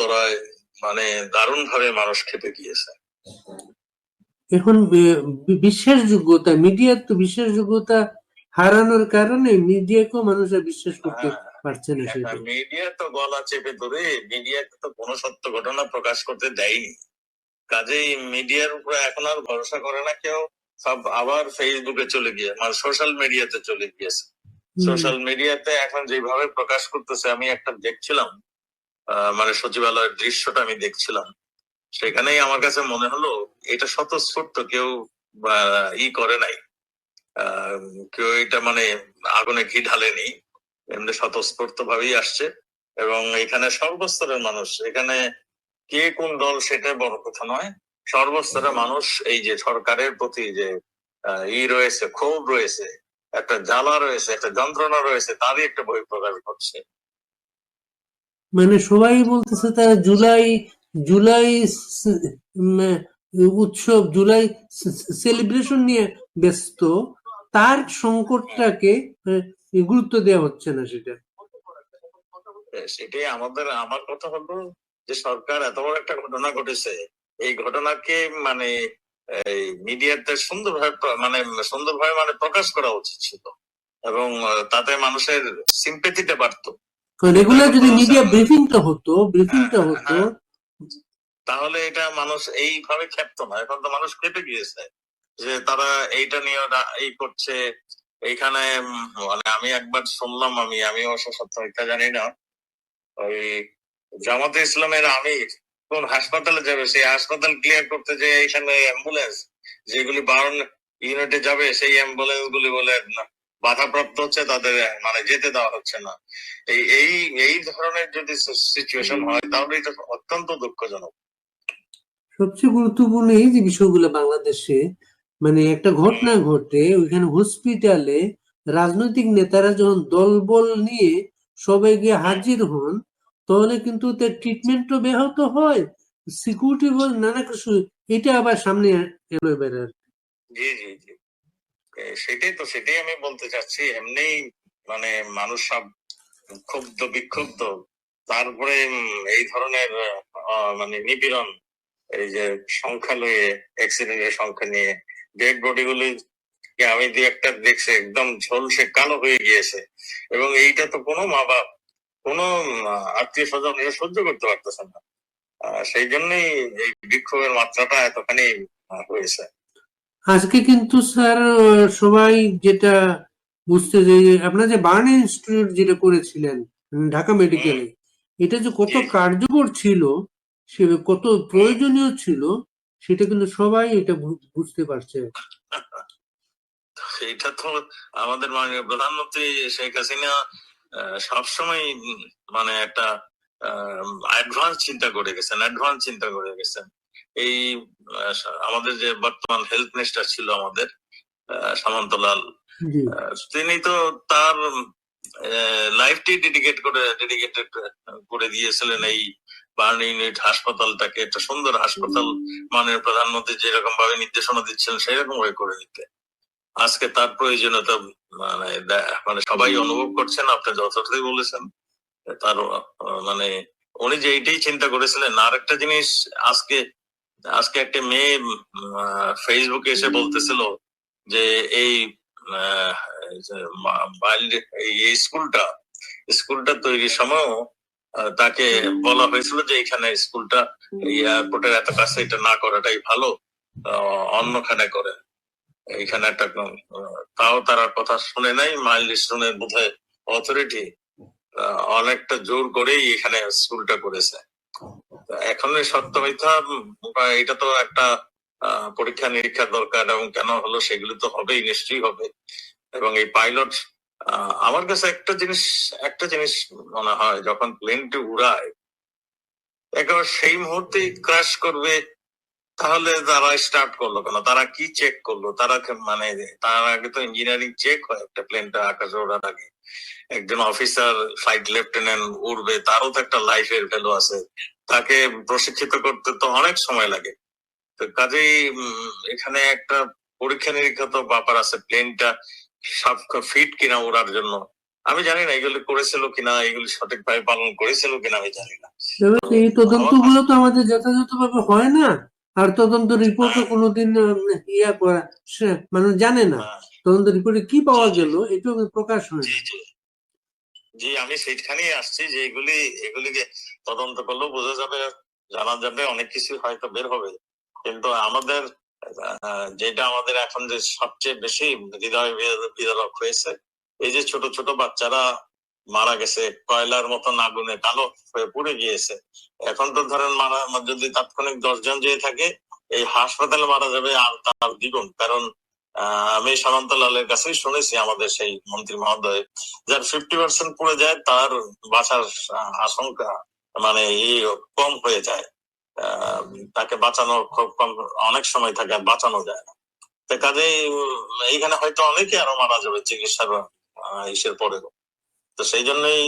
উত্তরায় মানে দারুণ ভাবে মানুষ খেপে গিয়েছে এখন বি- বি- বিশ্বাসযোগ্যতা মিডিয়ার তো বিশ্বাসযোগ্যতা হারানোর কারণে মিডিয়াকেও মানুষ আর বিশ্বাস করতে হ্যাঁ, পারছে না মিডিয়া তো গলা চেপে ধরে মিডিয়াকে তো কোনো সত্য ঘটনা প্রকাশ করতে দেয়নি। কাজেই মিডিয়ার উপরে এখন আর ভরসা করে না কেউ। সব আবার ফেসবুকে চলে গিয়ে মানে সোশ্যাল মিডিয়াতে চলে গিয়েছে। সোশ্যাল মিডিয়াতে এখন যেভাবে প্রকাশ করতেছে আমি একটা দেখছিলাম মানে সচিবালয়ের দৃশ্যটা আমি দেখছিলাম। সেখানেই আমার কাছে মনে হলো এটা স্বতঃস্ফূর্ত কেউ ই করে নাই। কেউ এটা মানে আগুনে ঘি ঢালেনি এমনি স্বতঃস্ফূর্ত ভাবেই আসছে। এবং এখানে সর্বস্তরের মানুষ এখানে কে কোন দল সেটা বড় কথা নয়। সর্বস্তরের মানুষ এই যে সরকারের প্রতি যে ই রয়েছে ক্ষোভ রয়েছে একটা জ্বালা রয়েছে একটা যন্ত্রণা রয়েছে তারই একটা বই প্রকাশ করছে মানে সবাই বলতেছে তারা জুলাই জুলাই উৎসব, জুলাই সেলিব্রেশন নিয়ে ব্যস্ত। তার সংকটটাকে গুরুত্ব দেওয়া হচ্ছে না সেটা। সেটাই আমাদের, আমার কথা হলো যে সরকার এত বড় একটা ঘটনা ঘটেছে। এই ঘটনাকে মানে মিডিয়াতে সুন্দরভাবে মানে সুন্দরভাবে মানে প্রকাশ করা উচিত ছিল। এবং তাতে মানুষের সিম্পেথিটা বাড়তো। রেগুলার যদি মিডিয়া ব্রিফিংটা হতো ব্রিফিংটা হতো। তাহলে এটা মানুষ এইভাবে ক্ষেপ্ত না। এখন তো মানুষ খেপে গিয়েছে যে তারা এইটা নিয়ে এই করছে। এইখানে মানে আমি একবার শুনলাম আমি আমি অবশ্য সত্যতা জানি না। ওই জামাতে ইসলামের আমির কোন হাসপাতালে যাবে সেই হাসপাতাল ক্লিয়ার করতে যে এখানে অ্যাম্বুলেন্স যেগুলি বারণ ইউনিটে যাবে সেই অ্যাম্বুলেন্স গুলি বলে না, বাধাপ্রাপ্ত হচ্ছে তাদের মানে যেতে দেওয়া হচ্ছে না। এই এই এই ধরনের যদি সিচুয়েশন হয় তাহলে এটা অত্যন্ত দুঃখজনক। সবচেয়ে গুরুত্বপূর্ণ এই যে বিষয়গুলো বাংলাদেশে মানে একটা ঘটনা ঘটে ওইখানে হসপিটালে রাজনৈতিক নেতারা যখন দলবল নিয়ে সবাই গিয়ে হাজির হন তাহলে কিন্তু তার ট্রিটমেন্টও ব্যাহত হয় সিকিউরিটি বল নানা কিছু এটা আবার সামনে এলো এবারে জি জি জি। সেটাই তো, সেটাই আমি বলতে চাচ্ছি। এমনি মানে মানুষ সব ক্ষুব্ধ, বিক্ষুব্ধ। তারপরে এই ধরনের মানে নিপীড়ন, এই যে সংখ্যা লয়ে অ্যাক্সিডেন্টের সংখ্যা নিয়ে ডেড বডি গুলি আমি দু একটা দেখছি, একদম ঝলসে কালো হয়ে গিয়েছে। এবং এইটা তো কোনো মা বাপ কোনো আত্মীয় স্বজন এটা সহ্য করতে পারতেছে না। সেই জন্যই এই বিক্ষোভের মাত্রাটা এতখানি হয়েছে। আজকে কিন্তু স্যার সবাই যেটা বুঝতে যে আপনার যে বার্ন ইনস্টিটিউট যেটা করেছিলেন ঢাকা মেডিকেলে এটা যে কত কার্যকর ছিল সে কত প্রয়োজনীয় ছিল সেটা কিন্তু সবাই এটা বুঝতে পারছে। সেইটা তো আমাদের মাননীয় প্রধানমন্ত্রী শেখ হাসিনা সবসময় মানে একটা অ্যাডভান্স চিন্তা করে গেছেন অ্যাডভান্স চিন্তা করে গেছেন। এই আমাদের যে বর্তমান হেলথ মিনিস্টার ছিল আমাদের সামন্তলাল তিনি তো তার লাইফটি ডেডিকেট করে ডেডিকেটেড করে দিয়েছিলেন এই বার্ন ইউনিট হাসপাতালটাকে একটা সুন্দর হাসপাতাল মাননীয় প্রধানমন্ত্রী যেরকম ভাবে নির্দেশনা দিচ্ছিলেন সেরকম ভাবে করে দিতে। আজকে তার প্রয়োজনীয়তা মানে মানে সবাই অনুভব করছেন আপনি যথার্থই বলেছেন। তার মানে উনি যে এইটাই চিন্তা করেছিলেন আর একটা জিনিস আজকে আজকে একটা মেয়ে ফেসবুকে এসে বলতেছিল যে এই স্কুলটা স্কুলটা তৈরির সময় তাকে বলা হয়েছিল যে এখানে স্কুলটা এয়ারপোর্টের এত কাছে এটা না করাটাই ভালো অন্যখানে করে। এখানে একটা তাও তারা কথা শুনে নাই মাইল শুনে বোধহয় অথরিটি অনেকটা জোর করেই এখানে স্কুলটা করেছে। এখন সত্য মিথ্যা এটা তো একটা পরীক্ষা নিরীক্ষা দরকার এবং কেন হলো সেগুলো তো হবেই, নিশ্চয়ই হবে। এবং এই পাইলট আমার কাছে একটা জিনিস একটা জিনিস মনে হয়, যখন প্লেনটি উড়ায়, একেবারে সেই মুহূর্তেই ক্র্যাশ করবে, তাহলে তারা স্টার্ট করল কেন? তারা কি চেক করল? তারা মানে তার আগে তো ইঞ্জিনিয়ারিং চেক হয় একটা প্লেনটা আকাশে ওড়ার আগে। একজন অফিসার ফ্লাইট লেফটেন্যান্ট উড়বে, তারও তো একটা লাইফের ভ্যালু আছে। তাকে প্রশিক্ষিত করতে তো অনেক সময় লাগে। তো কাজেই এখানে একটা পরীক্ষা নিরীক্ষা তো ব্যাপার আছে প্লেনটা সব ফিট কিনা ওড়ার জন্য। আমি জানি না, এগুলি করেছিল কিনা, এগুলি সঠিকভাবে পালন করেছিল কিনা, আমি জানি না। এই তদন্তগুলো তো আমাদের যথাযথভাবে হয় না। আর তদন্ত রিপোর্টও কোনোদিন ইয়া করা মানুষ জানে না। হ্যাঁ, তদন্ত রিপোর্টে কি পাওয়া গেল এটাও প্রকাশ হয় না। জি আমি সেইখানেই আসছি যে এগুলি এগুলিকে তদন্ত করলেও বোঝা যাবে জানা যাবে অনেক কিছু হয়তো বের হবে। কিন্তু আমাদের যেটা আমাদের এখন যে সবচেয়ে বেশি হৃদয় বিদ- বিদারক হয়েছে এই যে ছোট ছোট বাচ্চারা মারা গেছে, কয়লার মতন আগুনে কালো হয়ে পুড়ে গিয়েছে। এখন তো ধরেন মারা, যদি তাৎক্ষণিক দশজন যেয়ে থাকে, এই হাসপাতালে মারা যাবে আর তার দ্বিগুণ। কারণ আমি সামন্ত লালের কাছেই শুনেছি আমাদের সেই মন্ত্রী মহোদয়, যার ফিফটি পার্সেন্ট পড়ে যায়, তার বাঁচার আশঙ্কা মানে কম হয়ে যায়। তাকে বাঁচানো খুব কম, অনেক সময় থাকে আর বাঁচানো যায় না। তো কাজেই এইখানে হয়তো অনেকে আরও মারা যাবে চিকিৎসার ইসের পরেও। তো সেই জন্যই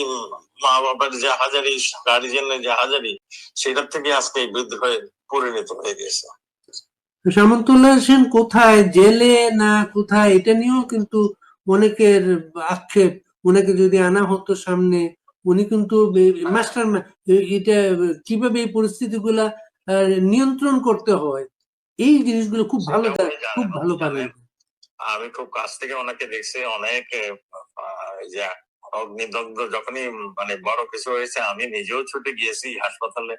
মা বাবার যে হাজারি গার্জিয়ানের যে হাজারি সেটার থেকে আজকে এই বিদ্রোহে পরিণত হয়ে গেছে। সামন্তুল্লাহ সেন কোথায়? জেলে না কোথায়? এটা নিয়েও কিন্তু অনেকের আক্ষেপ। ওনাকে যদি আনা হতো সামনে উনি কিন্তু মাস্টার এটা কীভাবে এই পরিস্থিতিগুলা আহ, নিয়ন্ত্রণ করতে হয়? এই জিনিসগুলো খুব ভালো খুব ভালো উনি আমি খুব কাছ থেকে ওনাকে দেখছি অনেক যে অগ্নিদগ্ধ যখনই মানে বড় কিছু হয়েছে আমি নিজেও ছুটে গিয়েছি হাসপাতালে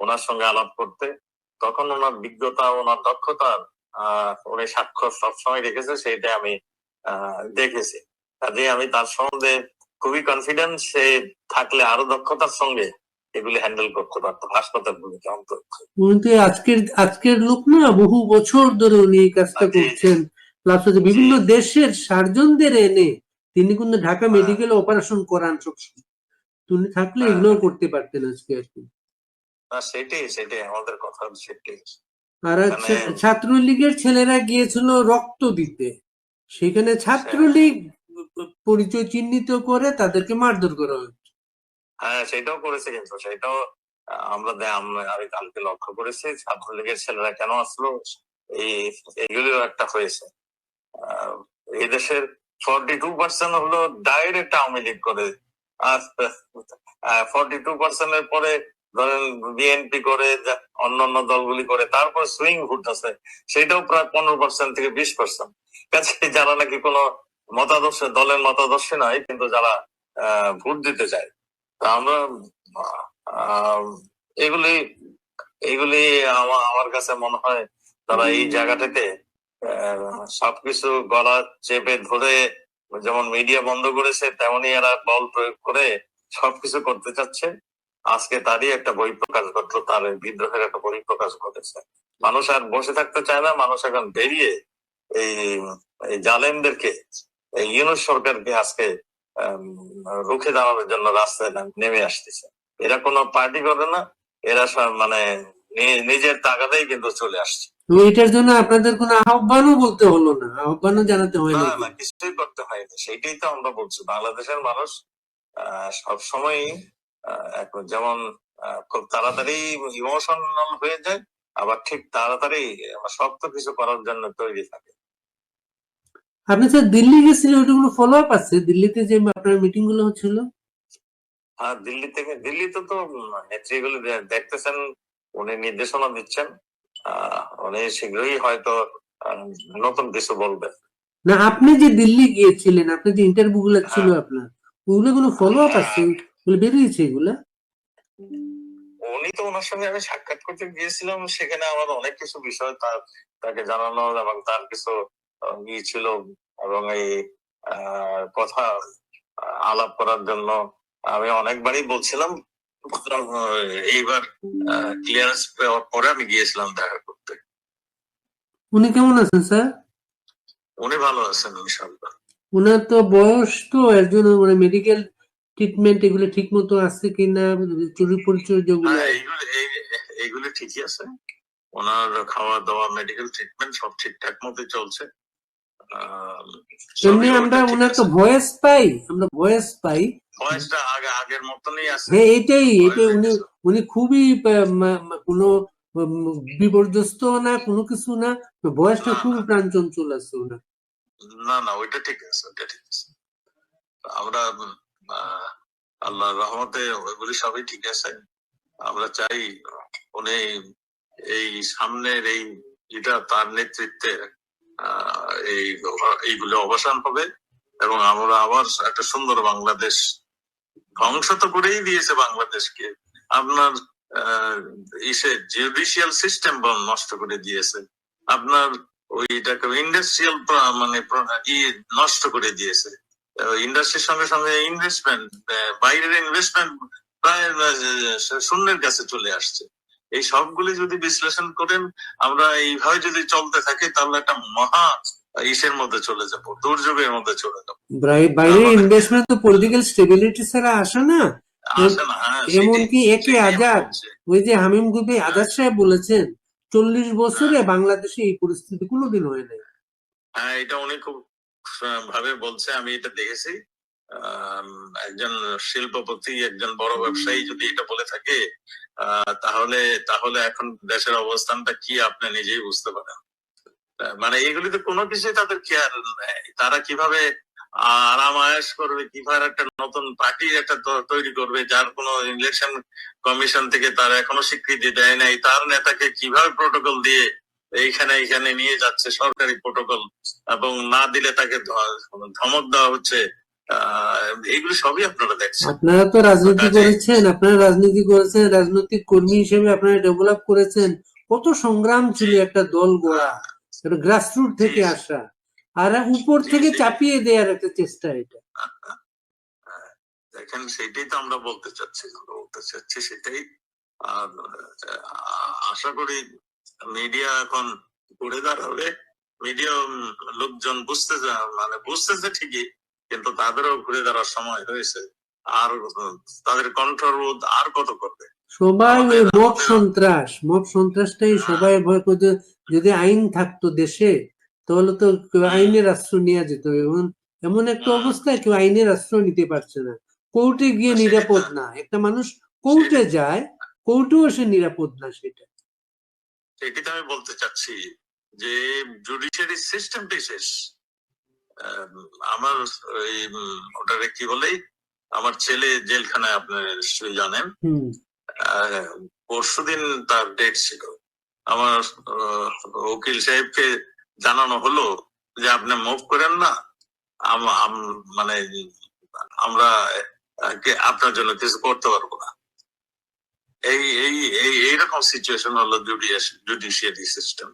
ওনার সঙ্গে আলাপ করতে। তখন ওনার বিজ্ঞতা ওনার দক্ষতার আহ উনি স্বাক্ষর সবসময় রেখেছে সেইটা আমি দেখেছি। কাজে আমি তার সম্বন্ধে খুবই কনফিডেন্স সে থাকলে আরও দক্ষতার সঙ্গে এগুলি হ্যান্ডেল করতে পারতো হাসপাতালগুলিকে অন্তত উনি তো আজকের আজকের লোক না বহু বছর ধরে উনি এই কাজটা। করছেন। বিভিন্ন দেশের সার্জনদের এনে তিনি কিন্তু ঢাকা হ্যাঁ। মেডিকেল অপারেশন করান সবসময় তুমি থাকলে হ্যাঁ। এগুলোও করতে পারতেন আজকে আর কি। না সেটাই সেটাই আমাদের কথা সেটাই। আর মানে- ছাত্রলীগের ছেলেরা গিয়েছিল রক্ত দিতে। সেখানে ছাত্রলীগ পরিচয় চিহ্নিত করে তাদেরকে মারধর করা হয়েছে হ্যাঁ সেটাও করেছে কিন্তু সেটাও আমরা আমি কালকে লক্ষ্য করেছি ছাত্রলীগের ছেলেরা কেন আসলো এই এগুলিও একটা হয়েছে। এই দেশের ফর্টি টু পার্সেন্ট হলো ডাইরেক্ট আওয়ামী লীগ করে। আর ফর্টি টু পার্সেন্টের পরে ধরেন বিএনপি করে অন্যান্য দলগুলি করে তারপরে সুইং ভোট আছে সেটাও প্রায় পনেরো পার্সেন্ট থেকে বিশ পার্সেন্ট কাছে যারা নাকি কোনো মতাদর্শ দলের মতাদর্শ নয় কিন্তু যারা আহ, ভোট দিতে চায় তা আমরা এগুলি এগুলি আমার কাছে মনে হয় তারা এই জায়গাটাতে সবকিছু গলা চেপে ধরে, যেমন মিডিয়া বন্ধ করেছে তেমনি এরা বল প্রয়োগ করে সবকিছু করতে চাচ্ছে। আজকে তারই একটা বই প্রকাশ ঘটলো, তার বিদ্রোহের একটা বই প্রকাশ ঘটেছে। মানুষ আর বসে থাকতে চায় না, মানুষ এখন বেরিয়ে এই জালেমদেরকে, এই ইউনুস সরকারকে আজকে রুখে দাঁড়ানোর জন্য রাস্তায় নেমে আসতেছে। এরা কোনো পার্টি করে না, এরা মানে নিজের তাগাদেই কিন্তু চলে আসছে। এটার জন্য আপনাদের কোনো আহ্বানও বলতে হলো না? আহ্বানও জানাতে হয় না কিছুই করতে হয়নি। সেইটাই তো আমরা বলছি। বাংলাদেশের মানুষ আহ, এক- যেমন খুব তাড়াতাড়ি ইমোশনাল হয়ে যায় আবার ঠিক তাড়াতাড়ি শক্ত কিছু করার জন্য তৈরি থাকে। আপনি স্যার দিল্লি গেছিলেন ওইটা কোনো ফলো আপ আছে? দিল্লিতে যে আপনার মিটিংগুলো হচ্ছিল? আর দিল্লি থেকে দিল্লিতে তো নেত্রীগুলি দেখতেছেন উনি নির্দেশনা দিচ্ছেন। উনি শীঘ্রই হয়তো নতুন কিছু বলবেন। না আপনি যে দিল্লি গিয়েছিলেন আপনি যে ইন্টারভিউ গুলো ছিল আপনার ওগুলো কোনো ফলো আপ আছে? ওগুলো বেরিয়েছে এগুলা? উনি তো ওনার সঙ্গে আমি সাক্ষাৎ করতে গিয়েছিলাম সেখানে আমার অনেক কিছু বিষয় তার তাকে জানানো এবং তার কিছু আহ, ই ছিল এবং এই কথা আলাপ করার জন্য আমি অনেকবারই বলছিলাম। আহ, এইবার ক্লিয়ারেন্স পাওয়ার পরে আমি গিয়েছিলাম দেখা করতে। উনি কেমন আছেন স্যার? উনি ভালো আছেন ইনশাল্লাহ ওনার তো বয়স তো একজন মানে মেডিকেল ট্রিটমেন্ট এগুলো ঠিক মতো আছে কিনা চুরি পরিচয় যেগুলো হ্যাঁ এইগুলি ঠিকই আছে। ওনার খাওয়া দাওয়া মেডিকেল ট্রিটমেন্ট সব ঠিকঠাক মতো চলছে। এমনি আমরা ওনার তো ভয়েস পাই আমরা ভয়েস পাই। বয়সটা আগে আগের মতনই আছে। হ্যাঁ এটাই এটাই উনি উনি খুবই কোনো বিপর্যস্ত না কোনো কিছু না বয়সটা না, খুবই প্রাণচঞ্চল আছে ওনার। না না ওইটা ঠিক আছে ওইটা ঠিক আছে। আমরা আহ, আল্লাহর রহমতে ওইগুলি সবই ঠিক আছে। আমরা চাই উনি এই সামনের এই এটা তার নেতৃত্বে আহ, এই এইগুলো অবসান হবে এবং আমরা আবার একটা সুন্দর বাংলাদেশ ধ্বংস তো করেই দিয়েছে বাংলাদেশকে। আপনার ইসে জুডিশিয়াল সিস্টেম নষ্ট করে দিয়েছে। আপনার ওইটাকে ইন্ডাস্ট্রিয়াল মানে নষ্ট করে দিয়েছে। ইন্ডাস্ট্রির সঙ্গে সঙ্গে ইনভেস্টমেন্ট বাইরের ইনভেস্টমেন্ট প্রায় শূন্যের কাছে চলে আসছে। এই সবগুলি যদি বিশ্লেষণ করেন, আমরা এইভাবে যদি চলতে থাকি, তাহলে একটা মহা ইসের মধ্যে চলে যাব দুর্যোগের মধ্যে চলে যাব। বাইরে ইনভেস্টমেন্ট তো পলিটিক্যাল স্টেবিলিটি ছাড়া আসে না। হ্যাঁ এমনকি একে আজাদ ওই যে হামিম গুবি আজাদ সাহেব বলেছেন চল্লিশ বছরে বাংলাদেশে এই পরিস্থিতি কোনোদিন হয় নাই। হ্যাঁ এটা উনি খুব ভাবে বলছে আমি এটা দেখেছি। একজন শিল্পপতি একজন বড় ব্যবসায়ী যদি এটা বলে থাকে আহ, তাহলে তাহলে এখন দেশের অবস্থানটা কি আপনি নিজেই বুঝতে পারেন। মানে এগুলিতে কোনো কিছুই তাদের খেয়াল নেই। তারা কীভাবে আরাম আয়াস করবে কীভাবে একটা নতুন পার্টি একটা তৈরি করবে যার কোনো ইলেকশন কমিশন থেকে তারা এখনও স্বীকৃতি দেয় নাই তার নেতাকে কীভাবে প্রোটোকল দিয়ে এইখানে এইখানে নিয়ে যাচ্ছে সরকারি প্রোটোকল এবং না দিলে তাকে ধমক দেওয়া হচ্ছে আহ, এগুলো সবই আপনারা দেখছেন। আপনারা তো রাজনীতি করেছেন আপনারা রাজনীতি করেছেন রাজনৈতিক কর্মী হিসেবে আপনারা ডেভেলপ করেছেন। কত সংগ্রাম ছিল একটা দল গড়া। একটা গ্রাসরুট থেকে আসা। আর উপর থেকে চাপিয়ে দেওয়ার একটা চেষ্টা এটা। দেখেন, সেটাই তো আমরা বলতে চাচ্ছি বলতে চাচ্ছি সেটাই। আশা করি মিডিয়া এখন ঘুরে দাঁড়াবে। মিডিয়া লোকজন বুঝতেছে মানে বুঝতেছে ঠিকই, কিন্তু তাদেরও ঘুরে দাঁড়ার সময় হয়েছে। আর তাদের কণ্ঠরোধ আর কত করবে? সবাই ওই মব সন্ত্রাস মব সন্ত্রাসটাই। সবাই ভয় করতে যদি আইন থাকতো দেশে তাহলে তো আইনের আশ্রয় নেওয়া যেত। এমন এমন একটা অবস্থায় কেউ আইনের আশ্রয় নিতে পারছে না। কোর্টে গিয়ে নিরাপদ না। একটা মানুষ কোর্টে যায় কোর্টেও সে নিরাপদ না সেটা। সেটি তো আমি বলতে চাচ্ছি যে জুডিশিয়ারি সিস্টেমটাই শেষ। আম, আমার ওই ওটাকে কি বলে? আমার ছেলে জেলখানায় আপনি নিশ্চয়ই জানেন। হুম পরশু দিন তার ডেট ছিল। আমার উকিল সাহেবকে জানানো হলো যে আপনি মুভ করেন না। আম- আম- মানে আমরা আপনার জন্য কিছু করতে পারব না। এই এই এই এইরকম সিচুয়েশন হলো জুডিশিয়ারি সিস্টেম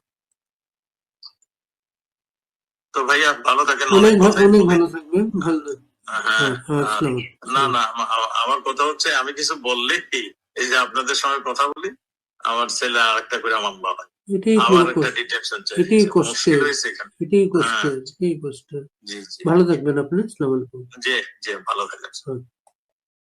তো ভাইয়া ভালো থাকেন। অনেক ভালো থাকবেন। ভালো হ্যাঁ, হ্যাঁ, হ্যাঁ। না না আমা- আমা- আমার কথা হচ্ছে আমি কিছু বললেই এই যে আপনাদের সঙ্গে কথা বলি আমার ছেলে আর একটা করে আমার বাবা। হ্যাঁ। ভালো থাকবেন আপনি। জি জি ভালো হুম।